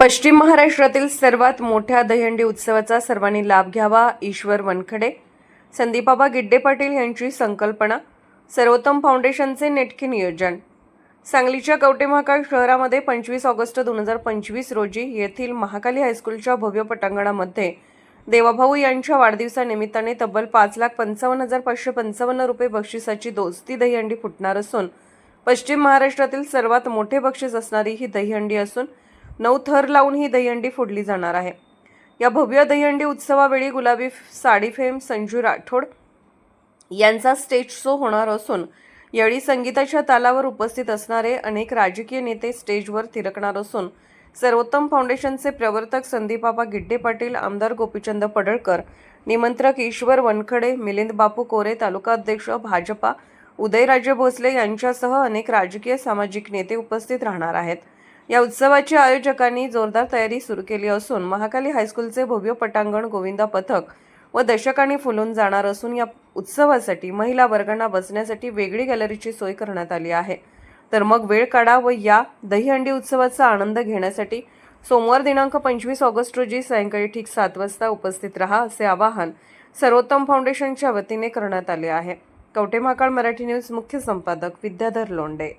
पश्चिम महाराष्ट्रातील सर्वात मोठ्या दहीहंडी उत्सवाचा सर्वांनी लाभ घ्यावा ईश्वर वनखडे. संदीपाबा गिड्डे पाटील यांची संकल्पना सर्वोत्तम फाउंडेशनचे नेटके नियोजन. सांगलीच्या कवटे महाकाळ शहरामध्ये पंचवीस ऑगस्ट दोन हजार पंचवीस रोजी येथील महाकाली हायस्कूलच्या भव्य पटांगणामध्ये देवाभाऊ यांच्या वाढदिवसानिमित्ताने तब्बल पाच लाख पंचावन्न हजार पाचशे पंचावन्न रुपये बक्षिसाची दोस्ती दहीहंडी फुटणार असून पश्चिम महाराष्ट्रातील सर्वात मोठे बक्षीस असणारी ही दहीहंडी असून नऊ थर लावून ही दहीहंडी फोडली जाणार आहे. या भव्य दहीहंडी उत्सवावेळी गुलाबी साडी फेम संजू राठोड यांचा स्टेज शो होणार असून यावेळी संगीताच्या तालावर उपस्थित असणारे अनेक राजकीय नेते स्टेजवर थिरकणार असून सर्वोत्तम फाउंडेशनचे प्रवर्तक संदीपापा गिड्डे पाटील आमदार गोपीचंद पडळकर निमंत्रक ईश्वर वनखडे मिलिंद बापू कोरे तालुका अध्यक्ष भाजपा उदयराजे भोसले यांच्यासह अनेक राजकीय सामाजिक नेते उपस्थित राहणार आहेत. या उत्सवाची आयोजकांनी जोरदार तयारी सुरू केली असून महाकाली हायस्कूलचे भव्य पटांगण गोविंदा पथक व दशकांनी फुलून जाणार असून या उत्सवासाठी महिला वर्गांना बसण्यासाठी वेगळी गॅलरीची सोय करण्यात आली आहे. तर मग वेळ काढा व या दहीहंडी उत्सवाचा आनंद घेण्यासाठी सोमवार दिनांक पंचवीस ऑगस्ट रोजी सायंकाळी ठीक सात वाजता उपस्थित रहा असे आवाहन सर्वोत्तम फाउंडेशनच्या वतीने करण्यात आले आहे. कवठे महाकाळ मराठी न्यूज मुख्य संपादक विद्याधर लोंडे